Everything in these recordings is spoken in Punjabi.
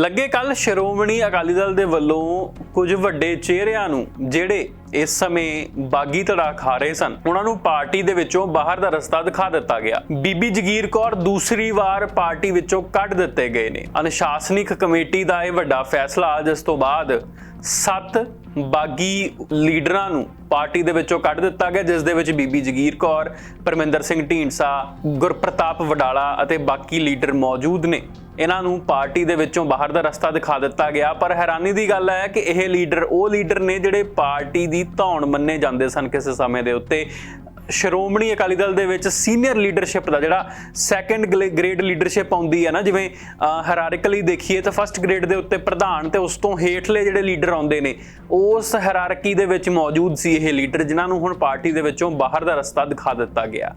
ਲੱਗੇ ਕੱਲ ਸ਼੍ਰੋਮਣੀ ਅਕਾਲੀ ਦਲ ਦੇ ਵੱਲੋਂ ਕੁਝ ਵੱਡੇ ਚਿਹਰਿਆਂ ਨੂੰ ਜਿਹੜੇ ਇਸ ਸਮੇਂ ਬਾਗੀ ਧੜਾ ਖਾ ਰਹੇ ਸਨ, ਉਹਨਾਂ ਨੂੰ ਪਾਰਟੀ ਦੇ ਵਿੱਚੋਂ ਬਾਹਰ ਦਾ ਰਸਤਾ ਦਿਖਾ ਦਿੱਤਾ ਗਿਆ। ਬੀਬੀ ਜਗੀਰ ਕੌਰ ਦੂਸਰੀ ਵਾਰ ਪਾਰਟੀ ਵਿੱਚੋਂ ਕੱਢ ਦਿੱਤੇ ਗਏ ਨੇ। ਅਨੁਸ਼ਾਸਨਿਕ ਕਮੇਟੀ ਦਾ ਇਹ ਵੱਡਾ ਫੈਸਲਾ ਜਿਸ ਤੋਂ ਬਾਅਦ ਸੱਤ ਬਾਗੀ ਲੀਡਰਾਂ ਨੂੰ ਪਾਰਟੀ ਦੇ ਵਿੱਚੋਂ ਕੱਢ ਦਿੱਤਾ ਗਿਆ, ਜਿਸ ਦੇ ਵਿੱਚ ਬੀਬੀ ਜਗੀਰ ਕੌਰ, ਪਰਮਿੰਦਰ ਸਿੰਘ ਢੀਂਡਸਾ, ਗੁਰਪ੍ਰਤਾਪ ਵਡਾਲਾ ਅਤੇ ਬਾਕੀ ਲੀਡਰ ਮੌਜੂਦ ਨੇ। ਇਹਨਾਂ ਨੂੰ ਪਾਰਟੀ ਦੇ ਵਿੱਚੋਂ ਬਾਹਰ ਦਾ ਰਸਤਾ ਦਿਖਾ ਦਿੱਤਾ ਗਿਆ। ਪਰ ਹੈਰਾਨੀ ਦੀ ਗੱਲ ਹੈ ਕਿ ਇਹ ਲੀਡਰ, ਉਹ ਲੀਡਰ ਨੇ ਜਿਹੜੇ ਪਾਰਟੀ ਦੀ ਧੌਣ ਮੰਨੇ ਜਾਂਦੇ ਸਨ ਕਿਸੇ ਸਮੇਂ ਦੇ ਉੱਤੇ। ਸ਼੍ਰੋਮਣੀ ਅਕਾਲੀ ਦਲ ਦੇ ਵਿੱਚ ਸੀਨੀਅਰ ਲੀਡਰਸ਼ਿਪ ਦਾ ਜਿਹੜਾ ਸੈਕੰਡ ਗ੍ਰੇਡ ਲੀਡਰਸ਼ਿਪ ਆਉਂਦੀ ਹੈ ਨਾ, ਜਿਵੇਂ ਹੈਰਾਰਿਕਲੀ ਦੇਖੀਏ ਤਾਂ ਫਰਸਟ ਗ੍ਰੇਡ ਦੇ ਉੱਤੇ ਪ੍ਰਧਾਨ ਤੇ ਉਸ ਤੋਂ ਹੇਠਲੇ ਜਿਹੜੇ ਲੀਡਰ ਆਉਂਦੇ ਨੇ, ਉਸ ਹੈਰਾਰਕੀ ਦੇ ਵਿੱਚ ਮੌਜੂਦ ਸੀ ਇਹ ਲੀਡਰ, ਜਿਨ੍ਹਾਂ ਨੂੰ ਹੁਣ ਪਾਰਟੀ ਦੇ ਵਿੱਚੋਂ ਬਾਹਰ ਦਾ ਰਸਤਾ ਦਿਖਾ ਦਿੱਤਾ ਗਿਆ।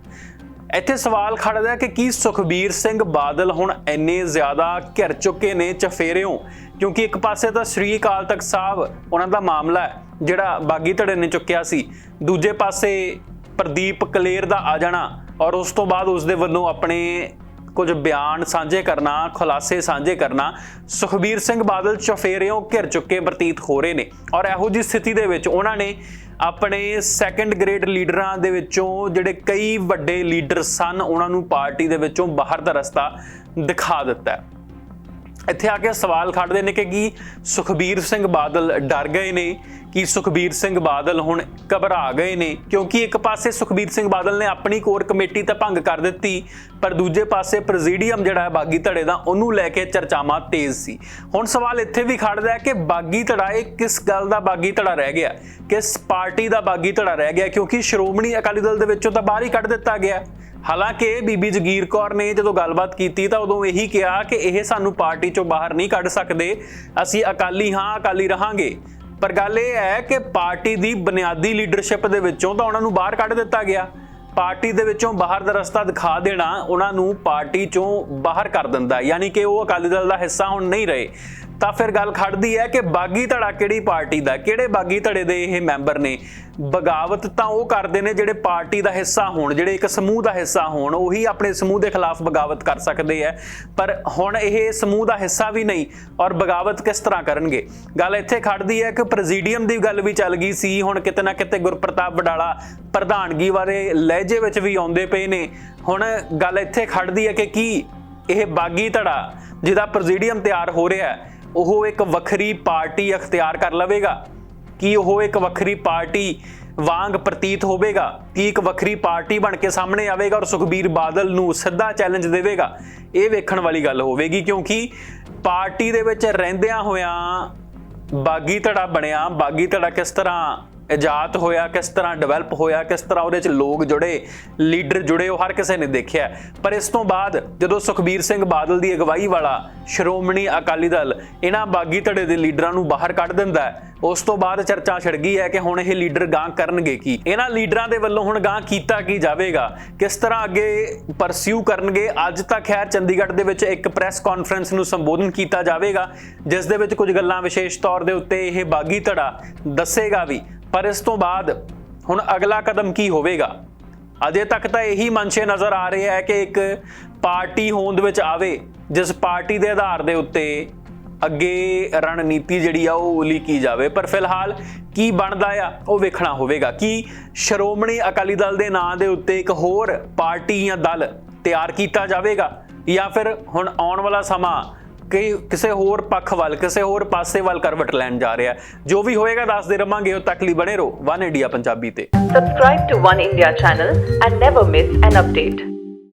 ਇੱਥੇ ਸਵਾਲ ਖੜਦਾ ਹੈ ਕਿ ਕੀ ਸੁਖਬੀਰ ਸਿੰਘ ਬਾਦਲ ਹੁਣ ਇੰਨੇ ਜ਼ਿਆਦਾ ਘਿਰ ਚੁੱਕੇ ਨੇ ਚਫੇਰਿਓਂ? ਕਿਉਂਕਿ ਇੱਕ ਪਾਸੇ ਤਾਂ ਸ਼੍ਰੀ ਅਕਾਲ ਤਖਤ ਸਾਹਿਬ, ਉਹਨਾਂ ਦਾ ਮਾਮਲਾ ਹੈ, ਜਿਹੜਾ ਬਾਗੀ ਧੜੇ ਨੇ ਚੁੱਕਿਆ ਸੀ। ਦੂਜੇ ਪਾਸੇ ਪ੍ਰਦੀਪ ਕਲੇਰ ਦਾ ਆ ਜਾਣਾ ਔਰ ਉਸ ਤੋਂ ਬਾਅਦ ਉਸ ਦੇ ਵੱਲੋਂ ਆਪਣੇ ਕੁਝ ਬਿਆਨ ਸਾਂਝੇ ਕਰਨਾ, ਖੁਲਾਸੇ ਸਾਂਝੇ ਕਰਨਾ, ਸੁਖਬੀਰ ਸਿੰਘ ਬਾਦਲ ਚਫੇਰਿਓਂ ਘਿਰ ਚੁੱਕੇ ਪ੍ਰਤੀਤ ਹੋ ਰਹੇ ਨੇ। ਔਰ ਇਹੋ ਜੀ ਸਥਿਤੀ ਦੇ ਵਿੱਚ ਉਹਨਾਂ ਨੇ ਆਪਣੇ ਸੈਕੰਡ ਗ੍ਰੇਡ ਲੀਡਰਾਂ ਦੇ ਵਿੱਚੋਂ ਜਿਹੜੇ ਕਈ ਵੱਡੇ ਲੀਡਰ ਸਨ, ਉਹਨਾਂ ਨੂੰ ਪਾਰਟੀ ਦੇ ਵਿੱਚੋਂ ਬਾਹਰ ਦਾ ਰਸਤਾ ਦਿਖਾ ਦਿੱਤਾ ਇੱਥੇ ਆ ਕੇ ਸਵਾਲ ਖੜਦੇ ਨੇ ਕਿ ਕੀ ਸੁਖਬੀਰ ਸਿੰਘ ਬਾਦਲ ਡਰ ਗਏ ਨੇ? ਕਿ ਸੁਖਬੀਰ ਸਿੰਘ ਬਾਦਲ ਹੁਣ ਘਬਰਾ ਗਏ ਨੇ? ਕਿਉਂਕਿ ਇੱਕ ਪਾਸੇ ਸੁਖਬੀਰ ਸਿੰਘ ਬਾਦਲ ਨੇ ਆਪਣੀ ਕੋਰ ਕਮੇਟੀ ਤਾਂ ਭੰਗ ਕਰ ਦਿੱਤੀ, ਪਰ ਦੂਜੇ ਪਾਸੇ ਪ੍ਰੈਜ਼ੀਡੀਅਮ ਜਿਹੜਾ ਹੈ ਬਾਗੀ ਧੜੇ ਦਾ, ਉਹਨੂੰ ਲੈ ਕੇ ਚਰਚਾਵਾਂ ਤੇਜ਼ ਸੀ। ਹੁਣ ਸਵਾਲ ਇੱਥੇ ਵੀ ਖੜਦਾ ਹੈ ਕਿ ਬਾਗੀ ਧੜਾ ਇਹ ਕਿਸ ਗੱਲ ਦਾ ਬਾਗੀ ਧੜਾ ਰਹਿ ਗਿਆ? ਕਿਸ ਪਾਰਟੀ ਦਾ ਬਾਗੀ ਧੜਾ ਰਹਿ ਗਿਆ? ਕਿਉਂਕਿ ਸ਼੍ਰੋਮਣੀ ਅਕਾਲੀ ਦਲ ਦੇ ਵਿੱਚੋਂ ਤਾਂ ਬਾਹਰ ਹੀ ਕੱਢ ਦਿੱਤਾ ਗਿਆ। ਹਾਲਾਂਕਿ ਬੀਬੀ ਜਗੀਰ ਕੌਰ ਨੇ ਜਦੋਂ ਗੱਲਬਾਤ ਕੀਤੀ ਤਾਂ ਉਦੋਂ ਇਹੀ ਕਿਹਾ ਕਿ ਇਹ ਸਾਨੂੰ ਪਾਰਟੀ ਚੋਂ ਬਾਹਰ ਨਹੀਂ ਕੱਢ ਸਕਦੇ। ਅਸੀਂ ਅਕਾਲੀ ਹਾਂ, ਅਕਾਲੀ ਰਹਾਂਗੇ। ਪਰ ਗੱਲ ਇਹ ਹੈ ਕਿ ਪਾਰਟੀ ਦੀ ਬੁਨਿਆਦੀ ਲੀਡਰਸ਼ਿਪ ਦੇ ਵਿੱਚੋਂ ਤਾਂ ਉਹਨਾਂ ਨੂੰ ਬਾਹਰ ਕੱਢ ਦਿੱਤਾ ਗਿਆ। ਪਾਰਟੀ ਦੇ ਵਿੱਚੋਂ ਬਾਹਰ ਦਾ ਰਸਤਾ ਦਿਖਾ ਦੇਣਾ ਉਹਨਾਂ ਨੂੰ ਪਾਰਟੀ ਚੋਂ ਬਾਹਰ ਕਰ ਦਿੰਦਾ। ਯਾਨੀ ਕਿ ਉਹ ਅਕਾਲੀ ਦਲ ਦਾ ਹਿੱਸਾ ਹੁਣ ਨਹੀਂ ਰਹੇ। ਤਾਂ ਫਿਰ ਗੱਲ ਖੜਦੀ ਹੈ ਕਿ ਬਾਗੀ ਧੜਾ ਕਿਹੜੀ ਪਾਰਟੀ ਦਾ? ਕਿਹੜੇ ਬਾਗੀ ਧੜੇ ਦੇ ਇਹ ਮੈਂਬਰ ਨੇ? ਬਗਾਵਤ ਤਾਂ ਉਹ ਕਰਦੇ ਨੇ ਜਿਹੜੇ ਪਾਰਟੀ ਦਾ ਹਿੱਸਾ ਹੋਣ, ਜਿਹੜੇ ਇੱਕ ਸਮੂਹ ਦਾ ਹਿੱਸਾ ਹੋਣ, ਉਹੀ ਆਪਣੇ ਸਮੂਹ ਦੇ ਖਿਲਾਫ ਬਗਾਵਤ ਕਰ ਸਕਦੇ ਆ ਪਰ ਹੁਣ ਇਹ ਸਮੂਹ ਦਾ ਹਿੱਸਾ ਵੀ ਨਹੀਂ ਔਰ ਬਗਾਵਤ ਕਿਸ ਤਰ੍ਹਾਂ ਕਰਨਗੇ? ਗੱਲ ਇੱਥੇ ਖੜਦੀ ਹੈ ਕਿ ਪ੍ਰੈਜ਼ੀਡੀਅਮ ਦੀ ਗੱਲ ਵੀ ਚੱਲ ਗਈ ਸੀ। ਹੁਣ ਕਿਤੇ ਨਾ ਕਿਤੇ ਗੁਰਪ੍ਰਤਾਪ ਵਡਾਲਾ ਪ੍ਰਧਾਨਗੀ ਬਾਰੇ ਲਹਿਜੇ ਵਿੱਚ ਵੀ ਆਉਂਦੇ ਪਏ ਨੇ। ਹੁਣ ਗੱਲ ਇੱਥੇ ਖੜਦੀ ਹੈ ਕਿ ਕੀ ਇਹ ਬਾਗੀ ਧੜਾ ਜਿਹਦਾ ਪ੍ਰੈਜ਼ੀਡੀਅਮ ਤਿਆਰ ਹੋ ਰਿਹਾ ਹੈ ਉਹ ਇੱਕ ਵੱਖਰੀ ਪਾਰਟੀ ਅਖਤਿਆਰ ਕਰ ਲਵੇਗਾ। ਕੀ ਉਹ ਇੱਕ ਵੱਖਰੀ ਪਾਰਟੀ ਵਾਂਗ ਪ੍ਰਤੀਤ ਹੋਵੇਗਾ? ਕੀ ਇੱਕ ਵੱਖਰੀ ਪਾਰਟੀ ਬਣ ਕੇ ਸਾਹਮਣੇ ਆਵੇਗਾ ਔਰ ਸੁਖਬੀਰ ਬਾਦਲ ਨੂੰ ਸਿੱਧਾ ਚੈਲੰਜ ਦੇਵੇਗਾ? ਇਹ ਵੇਖਣ ਵਾਲੀ ਗੱਲ ਹੋਵੇਗੀ ਕਿਉਂਕਿ ਪਾਰਟੀ ਦੇ ਵਿੱਚ ਰਹਿੰਦਿਆਂ ਹੋਇਆਂ ਬਾਗੀ ਧੜਾ ਬਣਿਆ। ਬਾਗੀ ਧੜਾ ਕਿਸ ਤਰ੍ਹਾਂ ਇਜਾਤ ਹੋਇਆ, ਕਿਸ ਤਰ੍ਹਾਂ ਡਿਵੈਲਪ ਹੋਇਆ, ਕਿਸ ਤਰ੍ਹਾਂ ਉਹਦੇ ਚ ਲੋਕ ਜੁੜੇ ਲੀਡਰ ਜੁੜੇ, ਉਹ ਹਰ ਕਿਸੇ ਨੇ ਦੇਖਿਆ। ਪਰ ਇਸ ਤੋਂ ਬਾਅਦ ਜਦੋਂ ਸੁਖਬੀਰ ਸਿੰਘ ਬਾਦਲ ਦੀ ਅਗਵਾਈ ਵਾਲਾ ਸ਼੍ਰੋਮਣੀ ਅਕਾਲੀ ਦਲ ਇਹਨਾਂ ਬਾਗੀ ਧੜੇ ਦੇ ਲੀਡਰਾਂ ਨੂੰ ਬਾਹਰ ਕੱਢ ਦਿੰਦਾ ਉਸ ਤੋਂ ਬਾਅਦ ਚਰਚਾ ਛਿੜ ਗਈ ਹੈ ਕਿ ਹੁਣ ਇਹ ਲੀਡਰ ਗਾਂ ਕਰਨਗੇ ਕੀ? ਇਹਨਾਂ ਲੀਡਰਾਂ ਦੇ ਵੱਲੋਂ ਹੁਣ ਗਾਂ ਕੀਤਾ ਕੀ ਜਾਵੇਗਾ? ਕਿਸ ਤਰ੍ਹਾਂ ਅੱਗੇ ਪਰਸਿਊ ਕਰਨਗੇ? ਅੱਜ ਤੱਕ ਖੈਰ ਚੰਡੀਗੜ੍ਹ ਦੇ ਵਿੱਚ ਇੱਕ ਪ੍ਰੈਸ ਕਾਨਫਰੰਸ ਨੂੰ ਸੰਬੋਧਨ ਕੀਤਾ ਜਾਵੇਗਾ, ਜਿਸ ਦੇ ਵਿੱਚ ਕੁਝ ਗੱਲਾਂ ਵਿਸ਼ੇਸ਼ ਤੌਰ ਦੇ ਉੱਤੇ ਇਹ ਬਾਗੀ ਧੜਾ ਦੱਸੇਗਾ ਵੀ। ਪਰ ਇਸ ਤੋਂ ਬਾਅਦ ਹੁਣ ਅਗਲਾ ਕਦਮ ਕੀ ਹੋਵੇਗਾ? ਅਜੇ ਤੱਕ ਤਾਂ ਇਹੀ ਮਨਸ਼ੇ ਨਜ਼ਰ ਆ ਰਿਹਾ ਹੈ ਕਿ ਇੱਕ ਪਾਰਟੀ ਹੋਂਦ ਵਿੱਚ ਆਵੇ, ਜਿਸ ਪਾਰਟੀ ਦੇ ਆਧਾਰ ਦੇ ਉੱਤੇ ਅੱਗੇ ਰਣਨੀਤੀ ਜਿਹੜੀ ਆ ਉਹ ਉਲੀਕੀ ਜਾਵੇ। ਪਰ ਫਿਲਹਾਲ ਕੀ ਬਣਦਾ ਆ, ਉਹ ਵੇਖਣਾ ਹੋਵੇਗਾ। ਕਿ ਸ਼੍ਰੋਮਣੀ ਅਕਾਲੀ ਦਲ ਦੇ ਨਾਂ ਦੇ ਉੱਤੇ ਇੱਕ ਹੋਰ ਪਾਰਟੀ ਜਾਂ ਦਲ ਤਿਆਰ ਕੀਤਾ ਜਾਵੇਗਾ ਜਾਂ ਫਿਰ ਹੁਣ ਆਉਣ ਵਾਲਾ ਸਮਾਂ ਕਿ ਕਿਸੇ ਹੋਰ ਪੱਖ ਵੱਲ, ਕਿਸੇ ਹੋਰ ਪਾਸੇ ਵੱਲ ਕਰਵਟ ਲੈਣ ਜਾ ਰਿਹਾ ਜੋ ਵੀ ਹੋਏਗਾ, ਦੱਸਦੇ ਰਵਾਂਗੇ। ਉਹ ਤੱਕ ਲਈ ਬਣੇ ਰਹੋ। ਵਨ ਇੰਡੀਆ ਪੰਜਾਬੀ ਤੇ। Subscribe to One India channel and never miss an update.